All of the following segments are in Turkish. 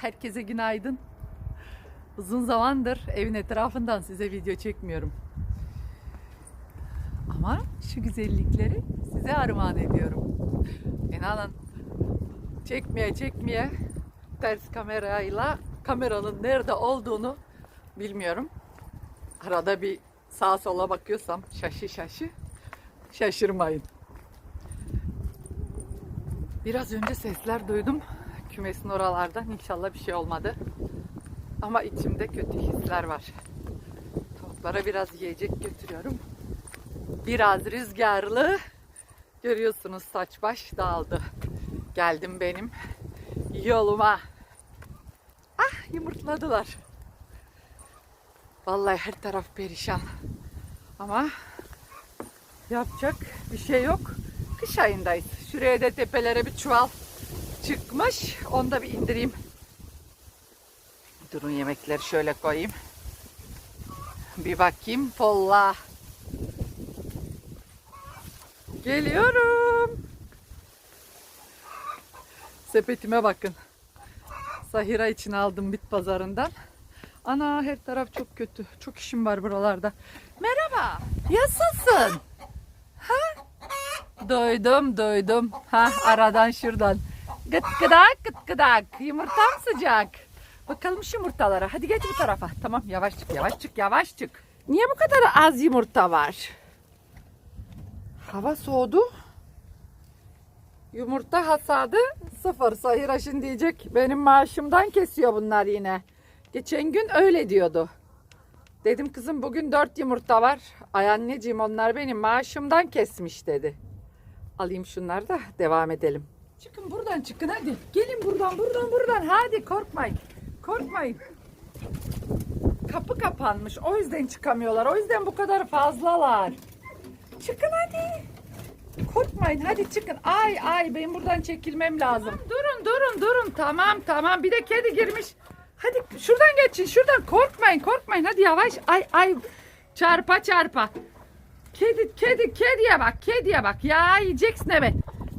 Herkese günaydın. Uzun zamandır evin etrafından size video çekmiyorum. Ama şu güzellikleri size armağan ediyorum. İnanın çekmeye çekmeye ters kamerayla kameranın nerede olduğunu bilmiyorum. Arada bir sağa sola bakıyorsam şaşı şaşı şaşırmayın. Biraz önce sesler duydum. Kümesin oralardan inşallah bir şey olmadı. Ama içimde kötü hisler var. Tavuklara biraz yiyecek götürüyorum. Biraz rüzgarlı. Görüyorsunuz saç baş dağıldı. Geldim benim yoluma. Ah yumurtladılar. Vallahi her taraf perişan. Ama yapacak bir şey yok. Kış ayındayız. Şuraya da tepelere bir çuval çıkmış. Onu da bir indireyim. Durun yemekleri şöyle koyayım. Bir bakayım. Polla. Geliyorum. Sepetime bakın. Sahira için aldım bit pazarından. Ana her taraf çok kötü. Çok işim var buralarda. Merhaba. Yasasın. Ha? Doydum doydum. Ha aradan şuradan. Gıt gıdak gıt gıdak. Yumurtam sıcak. Bakalım şu yumurtalara. Hadi geç bu tarafa. Tamam yavaş çık yavaş çık yavaş çık. Niye bu kadar az yumurta var? Hava soğudu. Yumurta hasadı sıfır. Sahira şimdi diyecek benim maaşımdan kesiyor bunlar yine. Geçen gün öyle diyordu. Dedim kızım bugün dört yumurta var. Ay anneciğim onlar benim maaşımdan kesmiş dedi. Alayım şunları da devam edelim. Çıkın buradan çıkın hadi. Gelin buradan buradan buradan. Hadi korkmayın. Korkmayın. Kapı kapanmış. O yüzden çıkamıyorlar. O yüzden bu kadar fazlalar. Çıkın hadi. Korkmayın hadi çıkın. Ay ay benim buradan çekilmem lazım. Durun durun durun. Tamam tamam. Bir de kedi girmiş. Hadi şuradan geçin. Şuradan korkmayın korkmayın. Hadi yavaş. Ay ay. Çarpa çarpa. Kedi kedi kediye bak. Kediye bak. Ya yiyeceksin evet.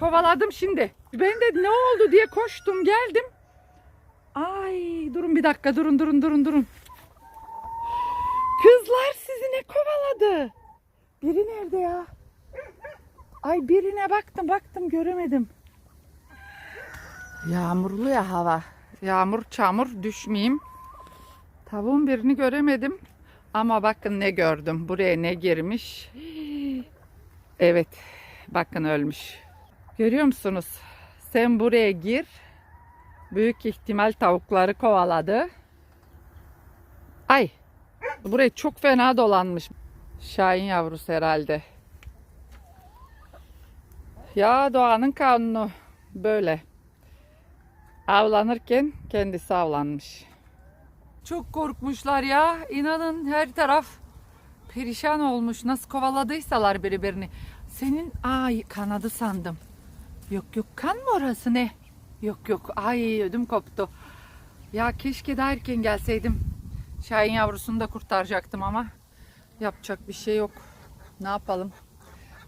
Kovaladım şimdi. Ben de ne oldu diye koştum geldim. Ay durun bir dakika durun durun durun durun. Kızlar sizi ne kovaladı? Biri nerede ya? Ay birine baktım baktım göremedim. Yağmurlu ya hava. Yağmur çamur düşmeyeyim. Tavuğun birini göremedim. Ama bakın ne gördüm. Buraya ne girmiş. Evet. Bakın ölmüş. Görüyor musunuz? Sen buraya gir. Büyük ihtimal tavukları kovaladı. Ay. Buraya çok fena dolanmış. Şahin yavrusu herhalde. Ya doğanın kanunu böyle. Avlanırken kendisi avlanmış. Çok korkmuşlar ya. İnanın her taraf perişan olmuş. Nasıl kovaladıysalar birbirini. Senin ay kanadı sandım. Yok yok kan mı orası ne? Yok yok ay ödüm koptu. Ya keşke daha erken gelseydim. Şahin yavrusunu da kurtaracaktım ama yapacak bir şey yok. Ne yapalım?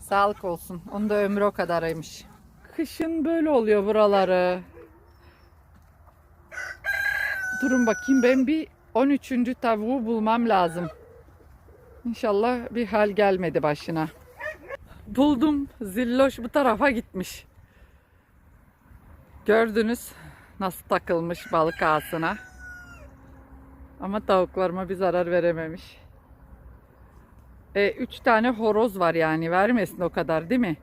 Sağlık olsun. Onun da ömrü o kadarıymış. Kışın böyle oluyor buraları. Durun bakayım ben bir 13. tavuğu bulmam lazım. İnşallah bir hal gelmedi başına. Buldum. Zilloş bu tarafa gitmiş. Gördünüz nasıl takılmış balık ağzına. Ama tavuklarıma bir zarar verememiş. E, üç tane horoz var yani vermesin o kadar değil mi?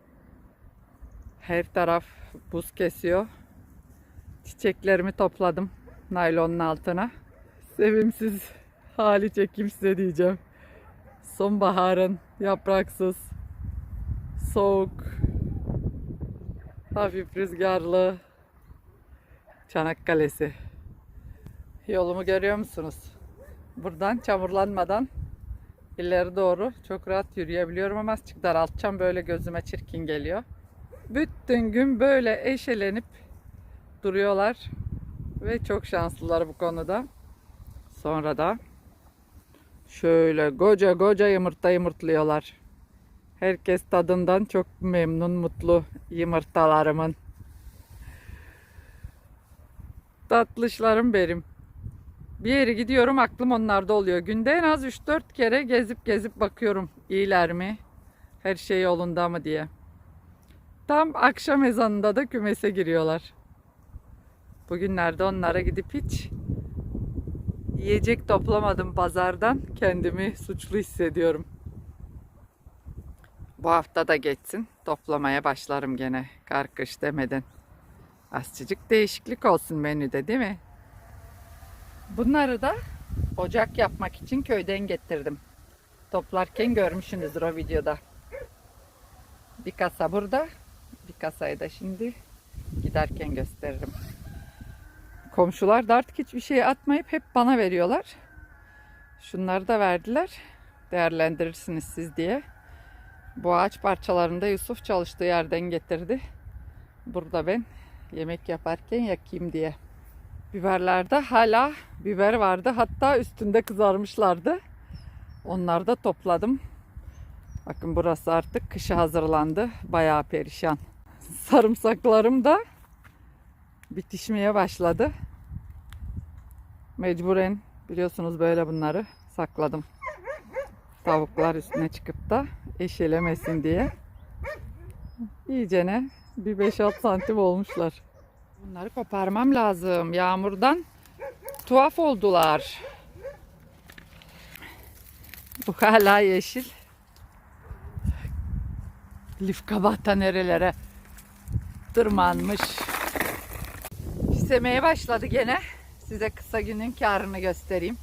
Her taraf buz kesiyor. Çiçeklerimi topladım naylonun altına. Sevimsiz hali çekeyim size diyeceğim. Sonbaharın yapraksız, soğuk, hafif rüzgarlı Çanakkale'si. Yolumu görüyor musunuz? Buradan çamurlanmadan ileri doğru çok rahat yürüyebiliyorum ama azıcık daraltacağım böyle gözüme çirkin geliyor. Bütün gün böyle eşelenip duruyorlar ve çok şanslılar bu konuda. Sonra da şöyle koca koca yumurta yumurtluyorlar. Herkes tadından çok memnun, mutlu yumurtalarımın. Tatlışlarım benim. Bir yere gidiyorum aklım onlarda oluyor. Günde en az 3-4 kere gezip gezip bakıyorum. İyiler mi? Her şey yolunda mı diye. Tam akşam ezanında da kümese giriyorlar. Bugünlerde onlara gidip hiç yiyecek toplamadım pazardan. Kendimi suçlu hissediyorum. Bu hafta da geçsin. Toplamaya başlarım gene. Karkış demeden. Azıcık değişiklik olsun menüde değil mi? Bunları da ocak yapmak için köyden getirdim. Toplarken görmüşsünüzdür o videoda. Bir kasa burada. Bir kasayı da şimdi giderken gösteririm. Komşular da artık hiçbir şey atmayıp hep bana veriyorlar. Şunları da verdiler. Değerlendirirsiniz siz diye. Bu ağaç parçalarını da Yusuf çalıştığı yerden getirdi. Burada ben yemek yaparken yakayım diye. Biberlerde hala biber vardı. Hatta üstünde kızarmışlardı. Onları da topladım. Bakın burası artık kışa hazırlandı. Bayağı perişan. Sarımsaklarım da bitişmeye başladı. Mecburen biliyorsunuz böyle bunları sakladım. Tavuklar üstüne çıkıp da eşelemesin diye. İyicene bir 5-6 santim olmuşlar. Bunları koparmam lazım. Yağmurdan tuhaf oldular. Bu hala yeşil. Lif kabahta nerelere tırmanmış. Semeye başladı gene. Size kısa günün karını göstereyim.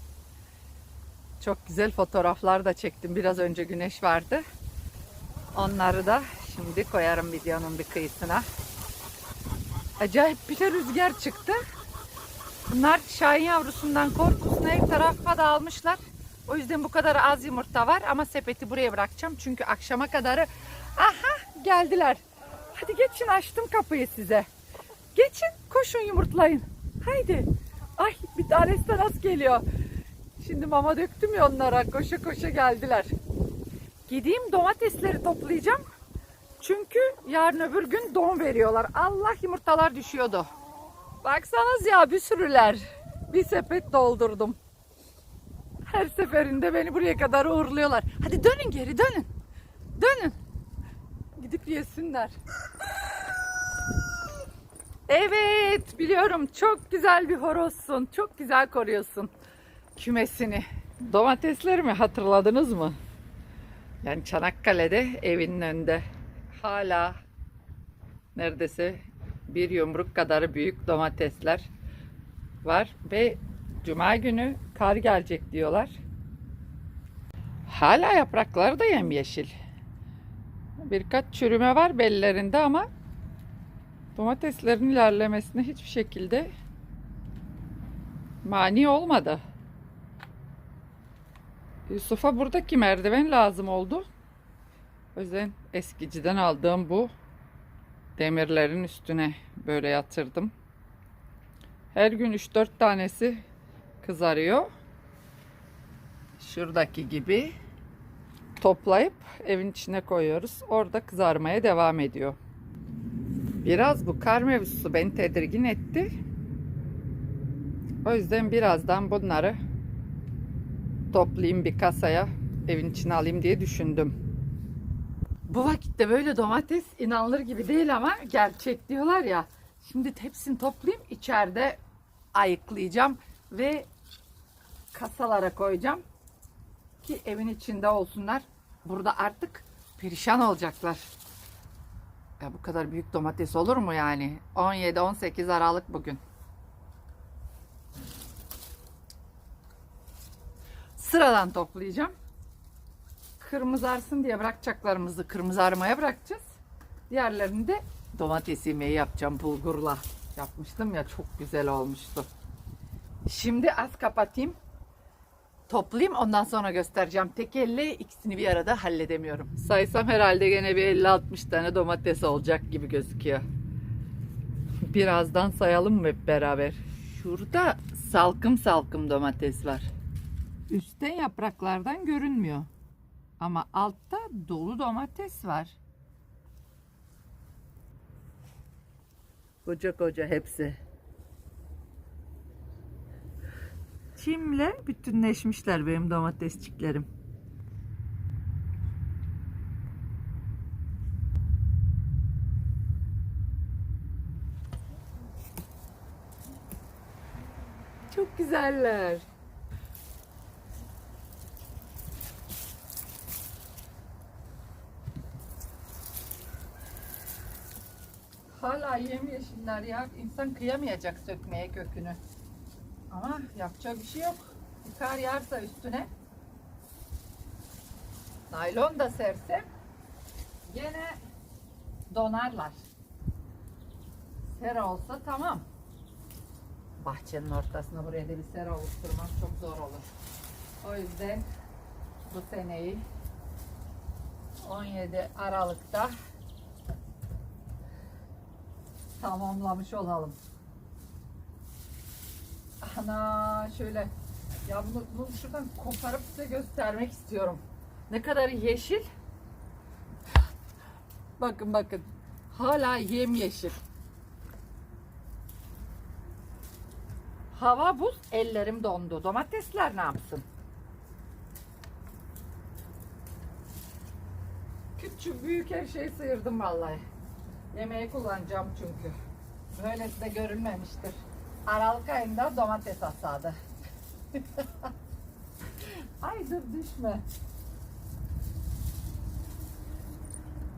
Çok güzel fotoğraflar da çektim. Biraz önce güneş vardı. Onları da şimdi koyarım videonun bir kıyısına. Acayip bir de rüzgar çıktı. Bunlar şahin yavrusundan korkusuna her tarafa dağılmışlar. O yüzden bu kadar az yumurta var ama sepeti buraya bırakacağım. Çünkü akşama kadarı aha geldiler. Hadi geçin açtım kapıyı size. Geçin koşun yumurtlayın. Haydi. Ay bir tanesi de nasıl geliyor. Şimdi mama döktüm ya onlara. Koşa koşa geldiler. Gideyim domatesleri toplayacağım. Çünkü yarın öbür gün don veriyorlar. Allah yumurtalar düşüyordu. Baksanız ya bir sürüler. Bir sepet doldurdum. Her seferinde beni buraya kadar uğurluyorlar. Hadi dönün geri dönün. Dönün. Gidip yesinler. Evet biliyorum çok güzel bir horozsun. Çok güzel koruyorsun kümesini. Domateslerimi hatırladınız mı? Yani Çanakkale'de evinin önünde hala neredeyse bir yumruk kadar büyük domatesler var ve cuma günü kar gelecek diyorlar. Hala yaprakları da yemyeşil. Birkaç çürüme var bellerinde ama domateslerin ilerlemesine hiçbir şekilde mani olmadı. Yusuf'a buradaki merdiven lazım oldu. O yüzden eskiciden aldığım bu demirlerin üstüne böyle yatırdım. Her gün 3-4 tanesi kızarıyor. Şuradaki gibi toplayıp evin içine koyuyoruz. Orada kızarmaya devam ediyor. Biraz bu kar mevzusu beni tedirgin etti. O yüzden birazdan bunları toplayayım bir kasaya evin içine alayım diye düşündüm. Bu vakitte böyle domates inanılır gibi değil ama gerçek diyorlar ya. Şimdi hepsini toplayayım içeride ayıklayacağım ve kasalara koyacağım ki evin içinde olsunlar. Burada artık perişan olacaklar. Ya bu kadar büyük domates olur mu yani? 17-18 Aralık bugün. Sıradan toplayacağım. Kırmızarsın diye bırakacaklarımızı kırmızarmaya bırakacağız. Diğerlerini de domates yemeği yapacağım bulgurla. Yapmıştım ya çok güzel olmuştu. Şimdi az kapatayım. Toplayayım ondan sonra göstereceğim. Tek elle ikisini bir arada halledemiyorum. Saysam herhalde gene bir 50-60 tane domates olacak gibi gözüküyor. Birazdan sayalım mı hep beraber? Şurada salkım salkım domates var. Üstten yapraklardan görünmüyor. Ama altta dolu domates var. Koca koca hepsi. çimle bütünleşmişler benim domatesçiklerim. Çok güzeller. Hala yemyeşiller ya. İnsan kıyamayacak sökmeye kökünü. Ama yapacak bir şey yok. Bir kar yağarsa üstüne naylon da sersem gene donarlar. Sera olsa tamam. Bahçenin ortasına buraya da bir sera oluşturmak çok zor olur. O yüzden bu seneyi 17 Aralık'ta tamamlamış olalım. Ana şöyle ya bunu, bunu şuradan koparıp size göstermek istiyorum. Ne kadar yeşil. Bakın bakın. Hala yemyeşil. Hava buz, ellerim dondu. Domatesler ne yapsın? Küçük büyük her şeyi sıyırdım vallahi. Yemeğe kullanacağım çünkü. Böylesi de görülmemiştir. Aralık ayında domates hasadı. Ay dur düşme.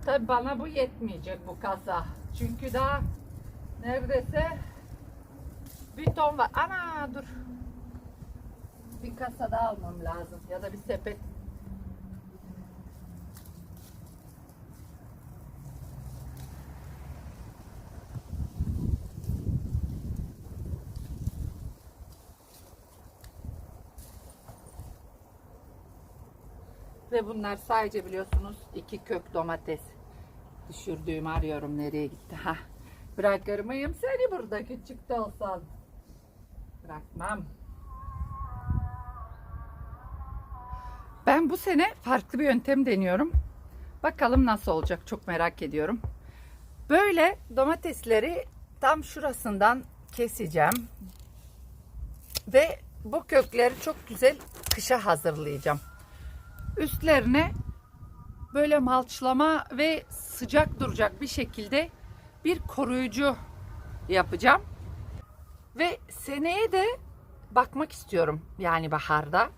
Tabi bana bu yetmeyecek bu kasa. Çünkü daha neredeyse bir ton var. Ana dur. Bir kasa daha almam lazım. Ya da bir sepet. Ve bunlar sadece biliyorsunuz iki kök domates. Düşürdüğümü arıyorum nereye gitti. Ha. Bırakır mıyım seni burada küçük de olsan? Bırakmam. Ben bu sene farklı bir yöntem deniyorum. Bakalım nasıl olacak çok merak ediyorum. Böyle domatesleri tam şurasından keseceğim. Ve bu kökleri çok güzel kışa hazırlayacağım. Üstlerine böyle malçlama ve sıcak duracak bir şekilde bir koruyucu yapacağım. Ve seneye de bakmak istiyorum yani baharda.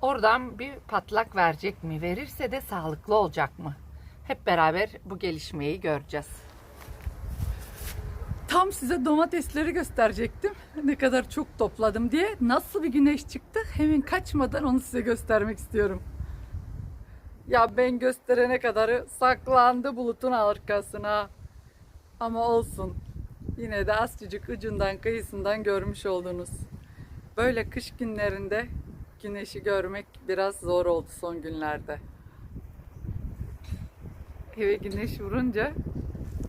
Oradan bir patlak verecek mi? Verirse de sağlıklı olacak mı? Hep beraber bu gelişmeyi göreceğiz. Tam size domatesleri gösterecektim. Ne kadar çok topladım diye. Nasıl bir güneş çıktı? Hemen kaçmadan onu size göstermek istiyorum. Ya ben gösterene kadarı saklandı bulutun arkasına. Ama olsun. Yine de azıcık ucundan kıyısından görmüş oldunuz. Böyle kış günlerinde güneşi görmek biraz zor oldu son günlerde. Eve güneş vurunca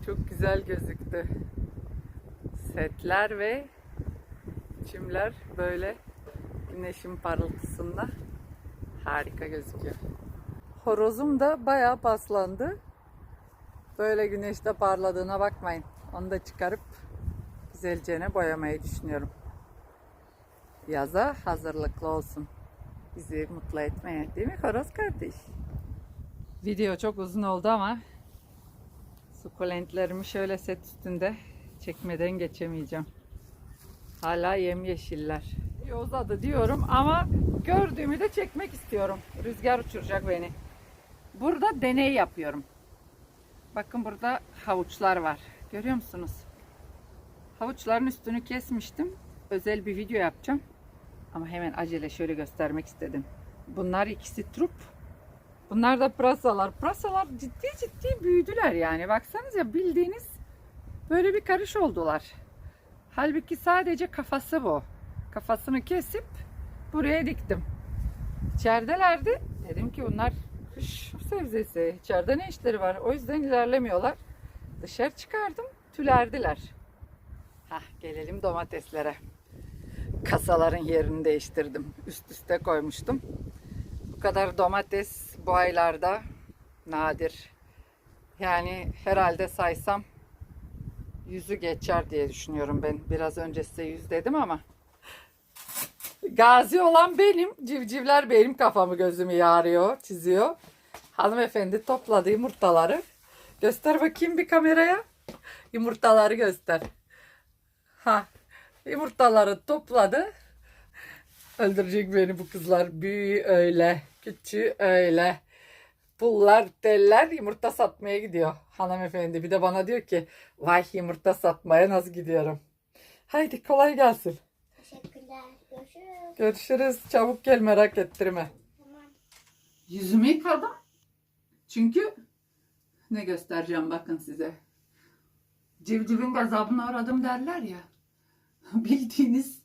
çok güzel gözüktü. Setler ve çimler böyle güneşin parıltısında harika gözüküyor. Horozum da bayağı paslandı. Böyle güneşte parladığına bakmayın. Onu da çıkarıp güzelce boyamayı düşünüyorum. Yaza hazırlıklı olsun. Bizi mutlu etmeye. Değil mi horoz kardeş? Video çok uzun oldu ama sukulentlerimi şöyle set üstünde çekmeden geçemeyeceğim. Hala yemyeşiller. Uzadı diyorum ama gördüğümü de çekmek istiyorum. Rüzgar uçuracak beni. Burada deney yapıyorum. Bakın burada havuçlar var. Görüyor musunuz? Havuçların üstünü kesmiştim. Özel bir video yapacağım. Ama hemen acele şöyle göstermek istedim. Bunlar ikisi trup. Bunlar da pırasalar. Pırasalar ciddi ciddi büyüdüler yani. Baksanıza bildiğiniz böyle bir karış oldular. Halbuki sadece kafası bu. Kafasını kesip buraya diktim. İçeridelerdi. Dedim ki bunlar kış sebzesi. İçeride ne işleri var? O yüzden ilerlemiyorlar. Dışarı çıkardım. Tülerdiler. Hah, gelelim domateslere. Kasaların yerini değiştirdim. Üst üste koymuştum. Bu kadar domates bu aylarda nadir. Yani herhalde saysam yüzü geçer diye düşünüyorum ben. Biraz önce size yüz dedim ama Gazi olan benim. Civcivler benim kafamı gözümü yarıyor, çiziyor. Hanımefendi topladı yumurtaları. Göster bakayım bir kameraya. Yumurtaları göster. Ha, yumurtaları topladı. Öldürecek beni bu kızlar. Büyüğü öyle, küçüğü öyle. Pullar, teller yumurta satmaya gidiyor hanımefendi. Bir de bana diyor ki vay yumurta satmaya nasıl gidiyorum. Haydi kolay gelsin. Teşekkürler. Görüşürüz. Görüşürüz. Çabuk gel merak ettirme. Tamam. Yüzümü yıkadım. Çünkü ne göstereceğim bakın size. Civcivin gazabına uğradım derler ya. Bildiğiniz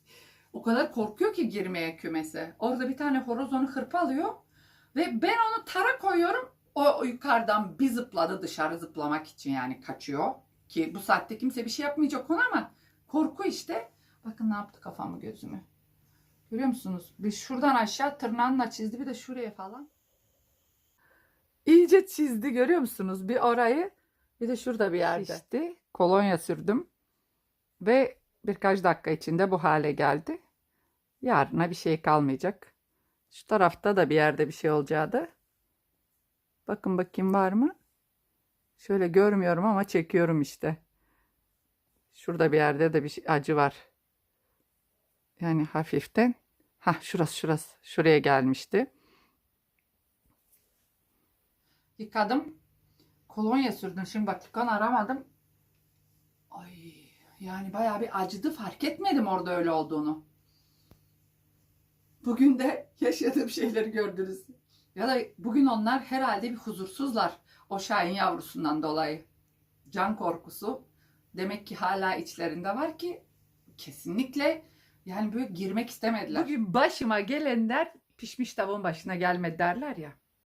o kadar korkuyor ki girmeye kümese. Orada bir tane horoz onu hırpalıyor. Ve ben onu tara koyuyorum. O, yukarıdan bir zıpladı dışarı zıplamak için yani kaçıyor. Ki bu saatte kimse bir şey yapmayacak ona ama korku işte. Bakın ne yaptı kafamı gözümü. Görüyor musunuz? Bir şuradan aşağı tırnağınla çizdi bir de şuraya falan. İyice çizdi görüyor musunuz? Bir orayı bir de şurada bir yerde. Şişti. Kolonya sürdüm. Ve birkaç dakika içinde bu hale geldi. Yarına bir şey kalmayacak. Şu tarafta da bir yerde bir şey olacaktı. Bakın bakayım var mı? Şöyle görmüyorum ama çekiyorum işte. Şurada bir yerde de bir şey- acı var. Yani hafiften. Ha şurası şurası. Şuraya gelmişti. Yıkadım. Kolonya sürdüm. Şimdi bak yıkan aramadım. Ay yani bayağı bir acıdı. Fark etmedim orada öyle olduğunu. Bugün de yaşadığım şeyleri gördünüz. Ya da bugün onlar herhalde bir huzursuzlar. O Şahin yavrusundan dolayı. Can korkusu. Demek ki hala içlerinde var ki kesinlikle yani böyle girmek istemediler. Bugün başıma gelenler pişmiş tavuğun başına gelmedi derler ya.